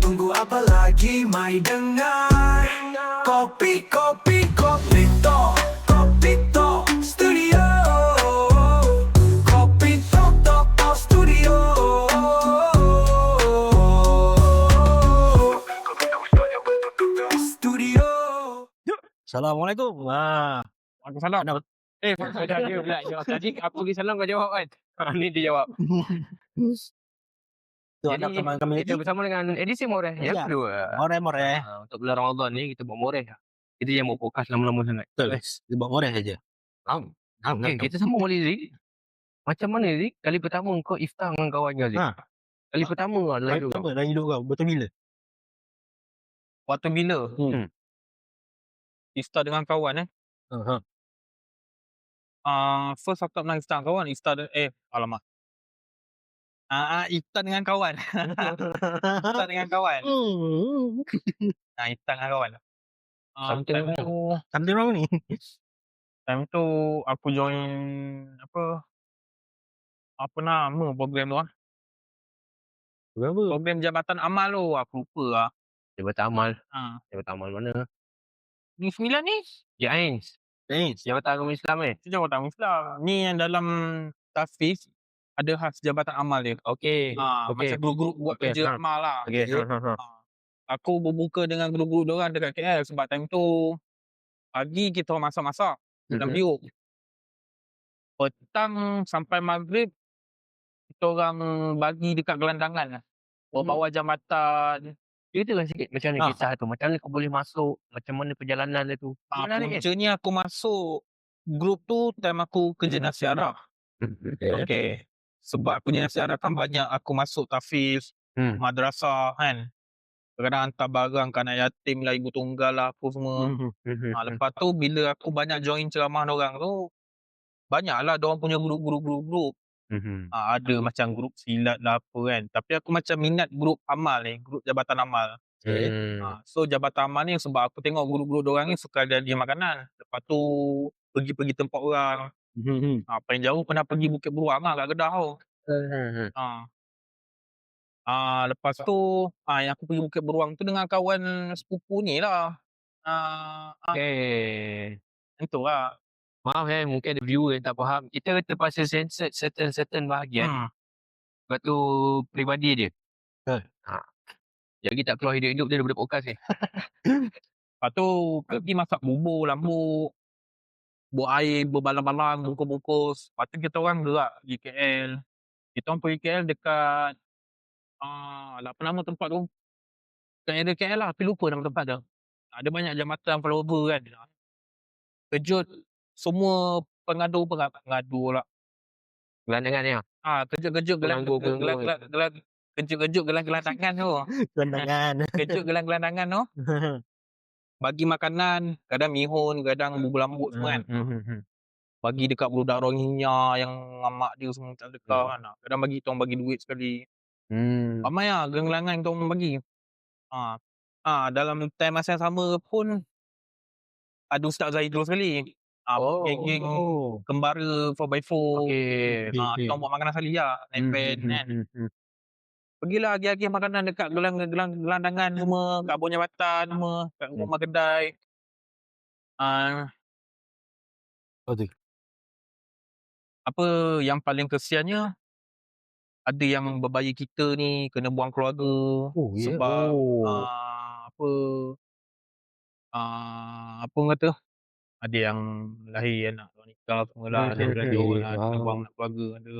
Tunggu apa lagi mai dengar Kopi, kopi, kopi to Kopi to Studio Kopi to, to, to Studio Studio Assalamualaikum. Ha. Waalaikumsalam. Eh, dah dia pula jawab. Tadi aku pergi salam kau jawab kan? Ha, ni dia jawab. Tu anak teman kami kita lagi. bersama dengan edisi Moreh yang Ya. kedua. More-more. Ha, untuk bulan Ramadan ni kita buat Moreh. Kita yang buat podcast lama-lama sangat. Betul. Dia buat more saja. Faham? Okay, kita sambung balik Zik. Macam mana Zik? Kali pertama kau iftar dengan kawan kau Zik? Ha. Kali pertama kau dalam hidup kau. Dalam hidup kau? Betul bila? Waktu bila? Hmm. Iftar dengan kawan eh. Ha. Uh, first aku tak pernah iftar kawan. Iftar de- eh alamak. Ah, uh, iftar dengan kawan. iftar dengan kawan. Hmm. Nah, iftar dengan kawan. Uh, Something time wrong. tu, Something wrong ni. time tu aku join apa apa nama program tu ah? Berapa? Program Jabatan Amal tu. Aku lupa ah. Jabatan amal. Ha. Jabatan amal mana? Ni sembilan ni. Ya Thanks. Jabatan agama Islam eh? Itu Jabatan Islam. Ni yang dalam Tafiz ada khas Jabatan Amal dia. Okey. Ha, Okey. Macam grup-grup buat Okey, kerja ha. amal lah. Okey. Ha, ha, ha. Ha. Aku berbuka dengan grup-grup diorang dekat KL sebab time tu pagi kita orang masak-masak dalam Mhm. biuk. Petang sampai maghrib kita orang bagi dekat gelandangan lah. Bawa-bawa jambatan. Ceritakan sikit macam mana Ha. kisah tu. Macam mana kau boleh masuk. Macam mana perjalanan dia tu. Ha, Menarik kan? puncanya aku masuk grup tu time aku kerja nasi arab. Okay. Okay. Sebab aku nasi arab kan banyak aku masuk tafiz, Hmm. madrasah kan. Kadang-kadang hantar barang ke anak yatim lah, ibu tunggal lah, apa semua. Hmm. Ha, lepas tu bila aku banyak join ceramah orang tu, banyaklah diorang punya grup-grup-grup-grup. Hmm. Ha, ada macam grup silat lah apa kan. Tapi aku macam minat grup amal ni, grup jabatan amal. Hmm. Ha, so jabatan amal ni sebab aku tengok grup-grup diorang ni suka ada dia makanan. Lepas tu pergi-pergi tempat orang. Hmm. Ha, paling jauh pernah pergi Bukit Beruang lah kat Kedah tu. Hmm. Ha. Ah, lepas tu ah yang aku pergi Bukit Beruang tu dengan kawan sepupu ni lah. Ah, ah Okay. itu lah. Maaf eh, mungkin ada viewer yang tak faham. Kita terpaksa censored certain-certain bahagian. Hmm. Sebab tu peribadi dia. Betul. Ha. Jadi tak keluar hidup-hidup dia daripada podcast ni. Lepas tu pergi masak bubur, lambuk. Buat air berbalang-balang, bungkus-bungkus. Lepas tu kita orang gerak pergi KL. Kita orang pergi KL dekat ah, apa nama tempat tu? Dekat area KL lah, tapi lupa nama tempat tu. Ada banyak jambatan flyover kan. Kejut semua pengadu pengadu lah. Gelandangan ni. ah. Ah, kejut-kejut gelang Gelanggu, gelang gelanggu. gelang gelang kejut-kejut gelang-gelang tangan tu. Pandangan. Kejut gelang-gelang tangan tu. Bagi makanan, kadang mihun, kadang bubur lambuk semua kan. Hmm. Hmm. Bagi dekat budak Rohingya yang mak dia semua tak dekat kan. Kadang bagi tong bagi duit sekali. Hmm. Ramai lah gelang-gelang tong bagi. Ah, ah dalam time masa yang sama pun ada Ustaz Zaidul sekali. Ah, Oh. geng-geng Oh. kembara 4x4. Okay. Ah, Okay. buat makanan sekali lah. Naik van kan. Hmm. Hmm. Pergilah agih-agih makanan dekat gelang gelang gelandangan semua, kat Bonya Batan semua, kat rumah kedai. Ah, Oh tu. apa yang paling kesiannya ada yang berbayi kita ni kena buang keluarga Oh, ya. sebab Oh. ah, apa ah, apa orang kata ada yang lahir anak luar nikah semua lah ada yang hmm, lah kena ah. buang anak keluarga ada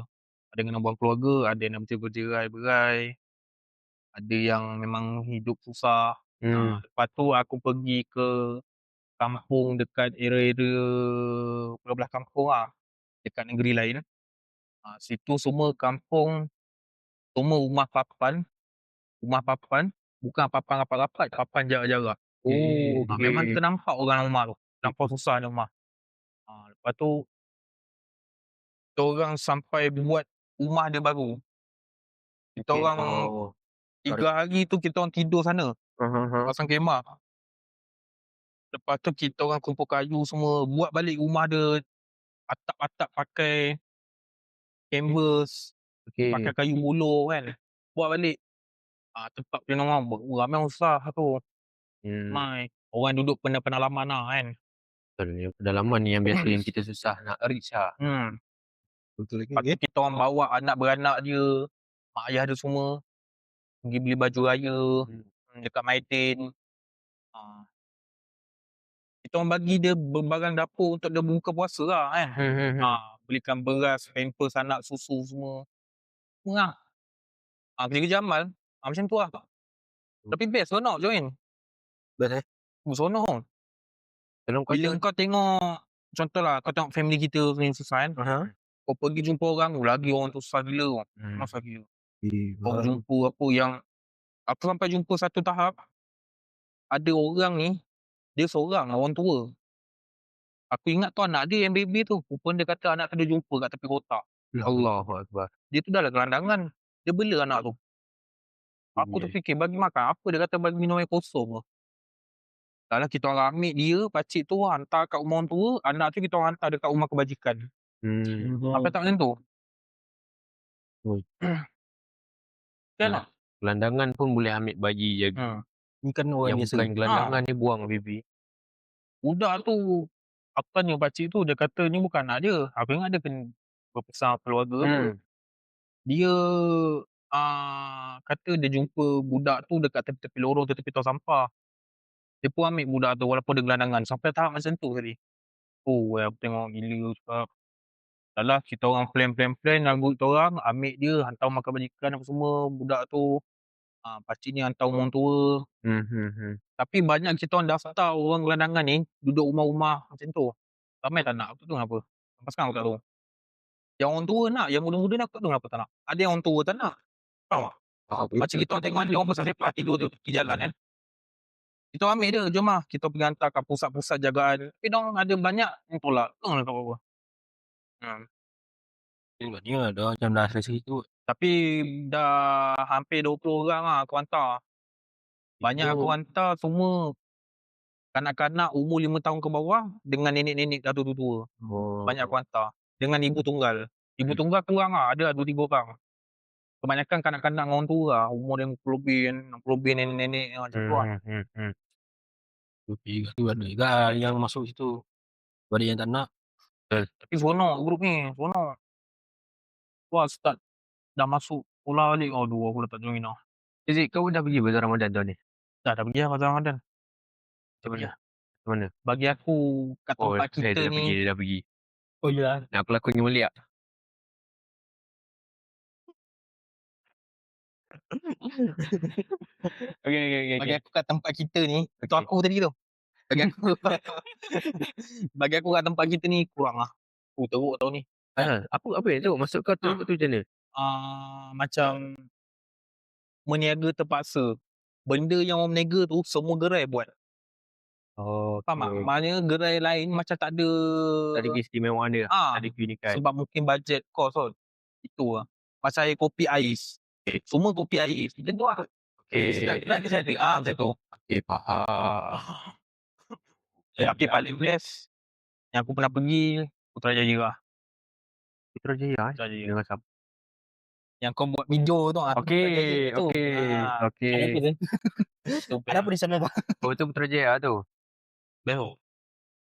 ada yang kena buang keluarga ada yang macam bercerai-berai ada yang memang hidup susah Hmm. Lepas tu aku pergi ke kampung dekat area-area belah-belah kampung lah. Dekat negeri lain. Ah, situ semua kampung, semua rumah papan. Rumah papan. Bukan papan rapat-rapat, papan jarak-jarak. Oh, Ah, memang ternampak orang rumah tu. Nampak susah ni rumah. Ah, lepas tu, kita orang sampai buat rumah dia baru. Kita Okay. orang Oh. tiga hari tu kita orang tidur sana. Uh-huh. pasang kemah. Lepas tu kita orang kumpul kayu semua, buat balik rumah dia, atap-atap pakai canvas. Okey. pakai kayu buluh kan. Buat balik. Ah tempat punya orang ramai susah tu. Hmm. Mai. Orang duduk pena pengalaman lah kan. Betul ni pedalaman ni yang biasa yang kita susah nak reach lah. Hmm. Betul lagi. Lepas tu kita orang bawa anak beranak dia, mak ayah dia semua pergi beli baju raya Hmm. dekat Maitin. Ah. Kita orang bagi dia barang dapur untuk dia buka puasa lah kan. Hmm, hmm, hmm. Ha, belikan beras, pampers anak, susu semua. Murah. Ha, kerja Jamal, ha, macam tu lah. Tapi best seronok join. Best eh? Oh, seronok. Kalau kau Bila kau tengok, contohlah kau tengok family kita yang susah kan. Aha. Kau pergi jumpa orang, oh, lagi orang tu susah gila. Hmm. Susah gila. Eh, Kau baru. jumpa apa yang aku sampai jumpa satu tahap ada orang ni dia seorang orang tua. Aku ingat tu anak dia yang baby tu. Rupanya dia kata anak tu dia jumpa kat tepi kotak. Allahu akbar. Dia tu dah lah gelandangan. Dia bela anak tu. Aku Ya. terfikir bagi makan apa dia kata bagi minum air kosong lah kita orang ambil dia, pakcik tu hantar kat rumah orang tua, anak tu kita orang hantar dekat rumah kebajikan. Hmm. Apa tak macam tu? Kan Nah. tak? Gelandangan pun boleh ambil bayi jaga. Hmm. Ni kan orang Yang biasa. bukan gelandangan ni buang baby. budak tu aku tanya pakcik tu dia kata ni bukan anak dia aku ingat dia kena berpesan keluarga hmm. Hmm. dia uh, kata dia jumpa budak tu dekat tepi-tepi lorong tu tepi tong sampah dia pun ambil budak tu walaupun dia gelandangan sampai tahap macam tu tadi oh aku tengok gila cakap dah lah kita orang plan-plan-plan lagu kita orang ambil dia hantar rumah kebajikan apa semua budak tu uh, pakcik ni hantar orang tua Hmm, hmm, hmm. tapi banyak kita orang daftar orang gelandangan ni duduk rumah-rumah macam tu. Ramai tak nak. Aku tak tahu kenapa. Sampai sekarang aku tak tahu. Yang orang tua nak. Yang muda-muda ni aku tak tahu kenapa tak nak. Ada yang orang tua tak nak. Faham tak? Macam kita orang tengok ni orang pasal sepak tidur tu pergi jalan kan. Kita ambil dia. Jom lah. Kita pergi hantar kat pusat-pusat jagaan. Tapi orang ada banyak yang tolak. Tahu lah apa-apa. Hmm. Sebabnya ada macam dah selesai tu. Tapi dah hampir 20 orang lah aku hantar. Banyak aku Itu- hantar semua kanak-kanak umur 5 tahun ke bawah dengan nenek-nenek dah tua-tua. Oh. Banyak aku hantar. Dengan ibu tunggal. Ibu Hmm. tunggal kurang lah. Ada 2-3 orang. Kebanyakan kanak-kanak dengan orang tua lah. Umur yang 50 lebih, 60 lebih nenek-nenek macam tu lah. Hmm, hmm, hmm. Tapi tu ada juga yang masuk situ. Ada yang tak nak. Tapi seronok grup ni. Seronok. Wah start dah masuk pula balik. Aduh aku dah tak join lah. Jadi kau dah pergi bazar Ramadan tahun ni? Dah dah pergi lah pasal Ramadan. Macam mana? Ya. Macam mana? Bagi aku kat Oh, tempat saya kita dah pergi, ni. dia dah pergi. Oh ya. Nak aku lakon dengan Mulia. Okey, okey, okey. Bagi aku kat tempat kita ni. Itu Okey. aku tadi tu. Bagi aku. bagi aku kat tempat kita ni kurang lah. Oh teruk tahun ni. Ah, apa apa yang tu? Masuk kau tu Ah. tu macam mana? uh, macam meniaga terpaksa. Benda yang orang meniaga tu semua gerai buat. Oh, Faham tak? Maknanya gerai lain macam tak ada Tak ada keistimewaan dia. ah, Tak ada keunikan. sebab mungkin bajet kos kot. Itu lah. Macam air kopi ais. Semua kopi ais. Kita lah. Okey. Sedap gerai kita ada. Ah, macam tu. Okey, faham. Eh, Tapi paling best yang aku pernah pergi Putrajaya lah. Putrajaya eh? Putrajaya. Dengan siapa? Yang kau buat video tu. ah, Okey, tu. okey, Ah, okey. Ada apa tu? tu best. Ada apa di sana tu? Oh, tu Putrajaya tu. Best tu.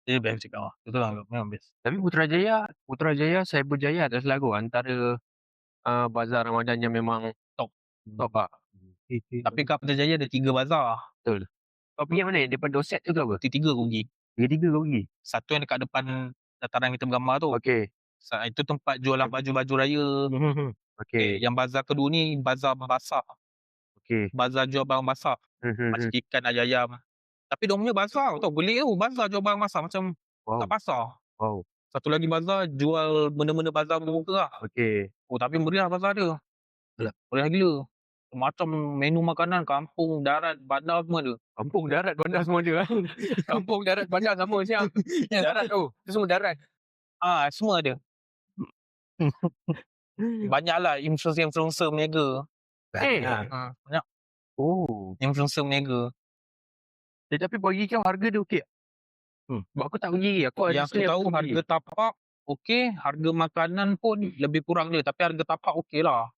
Dia best cakap lah. Betul lah. Memang best. Tapi Putrajaya, Putrajaya, Cyberjaya salah aku antara uh, bazar Ramadan yang memang top. Top lah. Tapi kat Putrajaya ada tiga bazar. Kau pergi mana? Depan doset tu ke apa? Tiga-tiga aku pergi. Tiga-tiga kau pergi? Satu yang dekat depan dataran kita bergambar tu. Okey. Sa- Itu tempat jualan baju-baju raya. Okey. Yang bazar kedua ni bazar basah. Okey. Bazar jual barang basah. Hmm, Macam ikan, ayam. Tapi dia punya bazar tau. Gelik tu. Bazar jual barang basah. Macam Wow. kat pasar. Wow. Satu lagi bazar jual benda-benda bazar muka lah. Okey. Oh tapi meriah bazar dia. Alah. Meriah gila. Macam menu makanan kampung, darat, bandar semua ada. Kampung darat bandar semua ada. kan? Kampung darat bandar sama siap. darat tu. Tu semua darat. Ah, semua ada. Banyaklah influencer-influencer meniaga. Eh. Ha, banyak Oh. influencer meniaga. Eh, tapi bagi kau harga dia okey. Hmm. Sebab aku tak pergi. Aku Yang aku tahu pergi. harga tapak okey, harga makanan pun lebih kurang dia, tapi harga tapak okeylah.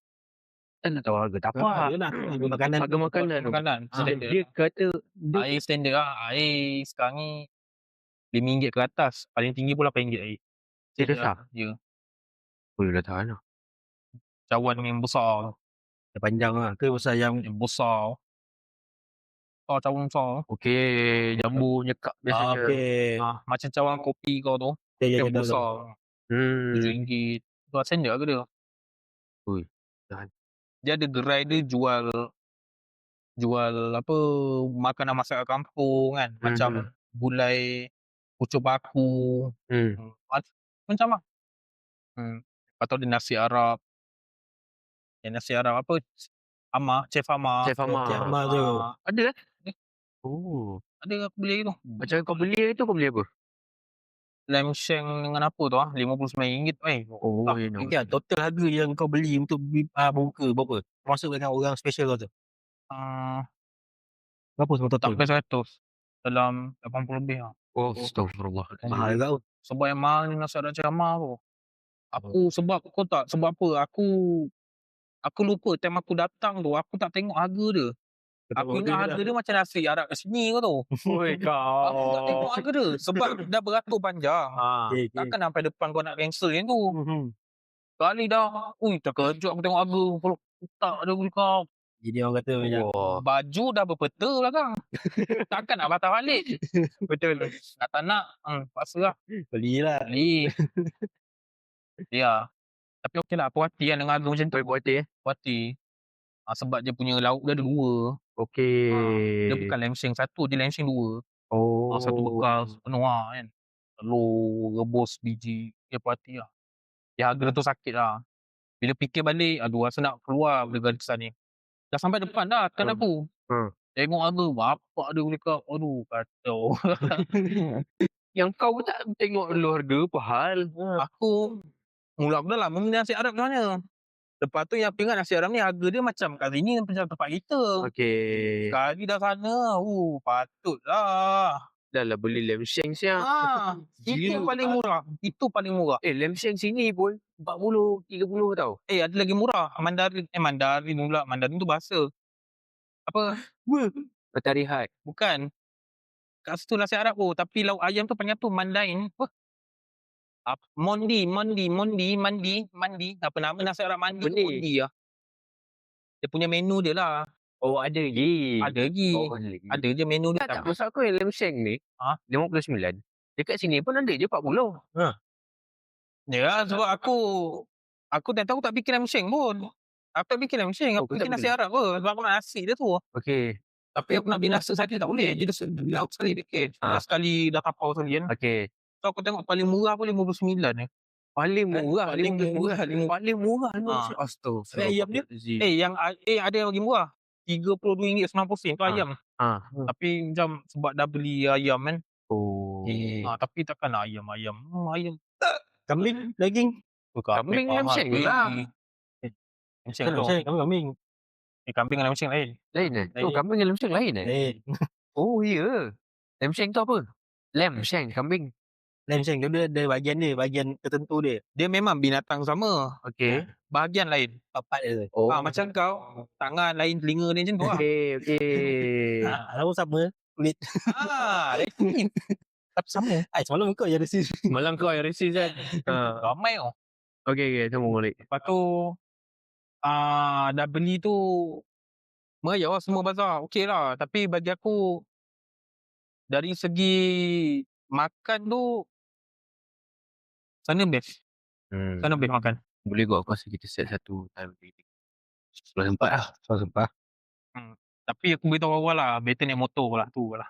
Tak nak tahu harga tapak. Dia nak harga makanan. Harga makanan tu. Makanan Ah, standard. Dia kata dia Air standard lah. Air sekarang ni RM5 ke atas. Paling tinggi pun RM8 air. Serius Standard ah? Ya. boleh dah tahan lah. Cawan yang besar. Yang panjang lah. Ke pasal yang Yang besar. Oh, cawan besar. Okey, jambu nyekak Ah, biasanya. okey. Ah, macam cawan kopi kau tu. Ya, ya, besar. Hmm. RM7. Tu lah standard harga dia. Ui, tahan. Dia ada gerai dia jual jual apa makanan masakan kampung kan. Macam Mhm. gulai pucuk baku. Hmm. Hmm. Mac- Macam lah. Hmm. Tu ada nasi Arab. Yang nasi Arab apa? Amar, Chef Amar. Chef Amar. Chef Amar tu. Ah, Ada eh? Eh. Oh. ada aku beli tu. Macam kau beli itu kau beli apa? Lamb shank dengan apa tu ah? RM59 eh. Oh, tak, you know. Okey, total harga yang kau beli untuk bi- ah, buka berapa? Termasuk dengan orang special kau tu. Uh, Berapa semua total? tak sampai 100. Dalam 80 lebih lah. Oh, astagfirullah. Mahal kau. Sebab yang mahal ni nasi Arab Chef Amar tu. Aku sebab kau tak sebab apa aku aku lupa time aku datang tu aku tak tengok harga dia. Aku ingat harga dia macam nasi Arab kat sini kau tu. Oi Aku tak tengok harga dia sebab dah beratur panjang. Ah. Okey, okey. Takkan sampai depan kau nak cancel yang tu. Mhm. Kali dah. Ui terkejut aku tengok harga. Kalau tak ada kau. Jadi orang kata macam Wah. Baju dah berpeta belakang. Takkan nak patah balik. Betul. Nak tak nak. Hmm, paksa lah. belilah. Beli. ya. Tapi okey lah. Puas hati kan dengan harga macam tu. Buat hati eh? Puas hati. Ha, sebab dia punya lauk dia ada dua. Okey. Dia bukan shank satu. Dia shank dua. Oh. Ha, satu bekal penuh lah kan. Telur, rebus, biji. Dia puas hati lah. Dia harga tu sakit lah. Bila fikir balik, aduh rasa nak keluar dari garisan ni. Dah sampai depan dah kan Hmm. aku. Hmm. Tengok harga, bapak dia boleh kau. Aduh, kacau. Yang kau pun tak tengok dulu harga apa hal. aku, mula aku dah lama minum nasi Arab sebenarnya. Lepas tu yang aku ingat nasi Arab ni harga dia macam kat sini macam tempat kita. Okey. Sekali dah sana, uh, patutlah. Dah lah beli lamb shank siang. Ha, itu paling murah. Itu paling murah. Eh, lamb shank sini pun 40, 30 tau. Eh, ada lagi murah. Mandarin. Eh, Mandarin pula. Mandarin tu bahasa. Apa? Matahari High. Bukan. Kat situ nasi Arab tu. Tapi lauk ayam tu panggil apa? Mandain. Apa? Apa? Mondi. Mondi. Mondi. Mandi. Mandi. Apa nama nasi Arab mandi? Mondi. Mondi lah. Dia punya menu dia lah. Oh, ada lagi. Ada lagi. Oh, ada lagi. Ada je menu dia. Tak, tak. Tapi Maksud aku yang lamb shank ni, Ha? 59. Dekat sini pun ada je 40. Ya, sebab aku aku tak tahu tak fikir lamb shank pun. Aku tak fikir lamb shank, Oh, aku kau fikir tak nasi Arab pun. Sebab aku nak nasi dia tu. Okey. Tapi aku nak beli nasi saja tak boleh. Dia dah sekali package. Ah. Dah sekali dah tapau sekali kan. Okey. So aku tengok paling murah pun 59 ni. Paling murah. paling murah, paling- Paling murah. Ah. Astagfirullah. ayam dia? Eh yang eh ada yang lagi murah. RM32.90 tu Ah. ayam. Ah. Tapi macam sebab dah beli ayam kan. Oh. Ah, tapi takkan nak ayam-ayam. Hmm, ayam. Kambing, daging. Kambing je lah. Lamb shank Kan tu. saya kambing kambing. Eh, kambing dengan shank lain. Lain eh? Oh, Lain. kambing dengan shank lain eh? Eh, Oh, ya. Lamb shank tu apa? Lamb shank, kambing. Lain macam dia ada bahagian dia, bahagian tertentu dia. Dia memang binatang sama. Okey. Bahagian lain. Papat dia. Oh. Ah, macam kau, tangan lain, telinga dia macam tu lah. Okey, okey. Ah, Lalu sama. ah, lain. Tapi sama. Ai, semalam kau yang resi. Malam kau yang resis kan? Ha. Ramai tau. Okey, okey. Tunggu balik. Lepas tu, ah, dah beli tu, meriah lah semua bazar. Okey lah. Tapi bagi aku, dari segi makan tu, sana best. Hmm. Sana best makan. Boleh kot aku rasa kita set satu time. Sebelah sempat lah. Soal sempah. Tapi aku beritahu awal lah, better naik motor lah tu lah.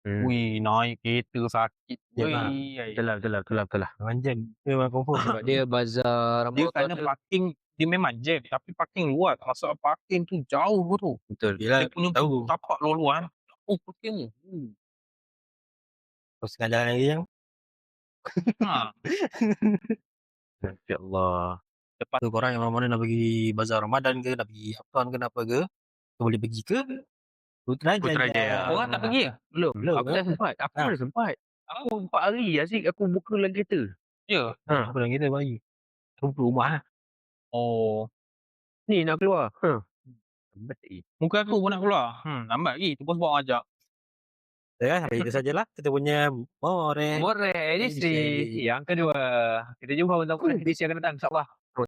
Hmm. Ui, naik kereta sakit. Yalah. Ui. Betul lah, betul lah, betul lah, betul lah. Manjang. Dia memang confirm. Sebab dia bazar Dia kerana parking, dia memang jam. Tapi parking luas. Maksud parking tu jauh tu. Betul. Yelah, Dia punya tahu. tapak luar-luar. Oh, parking tu. Hmm. Kau jalan lagi yang. Ha. Ya Allah. Lepas tu korang yang mana-mana nak pergi bazar Ramadan ke, nak pergi Afghan ke, nak apa ke. Kau boleh pergi ke Putrajaya. Putrajaya. Orang tak pergi ke? Belum. Belum, Aku eh? dah sempat. Aku Ah. dah sempat. Aku empat hari Aziz aku buka lagi kereta. Ya? Ha. Apa kita bagi. Rumput rumah lah. Oh. Ni nak keluar. Ha. Lambat lagi. Muka aku pun nak keluar. Hmm, lambat lagi. Tu sebab orang ajak. Ya kan? Sampai itu sajalah. Kita punya more. More edisi Edisi. yang kedua. Kita jumpa untuk edisi akan datang insyaAllah.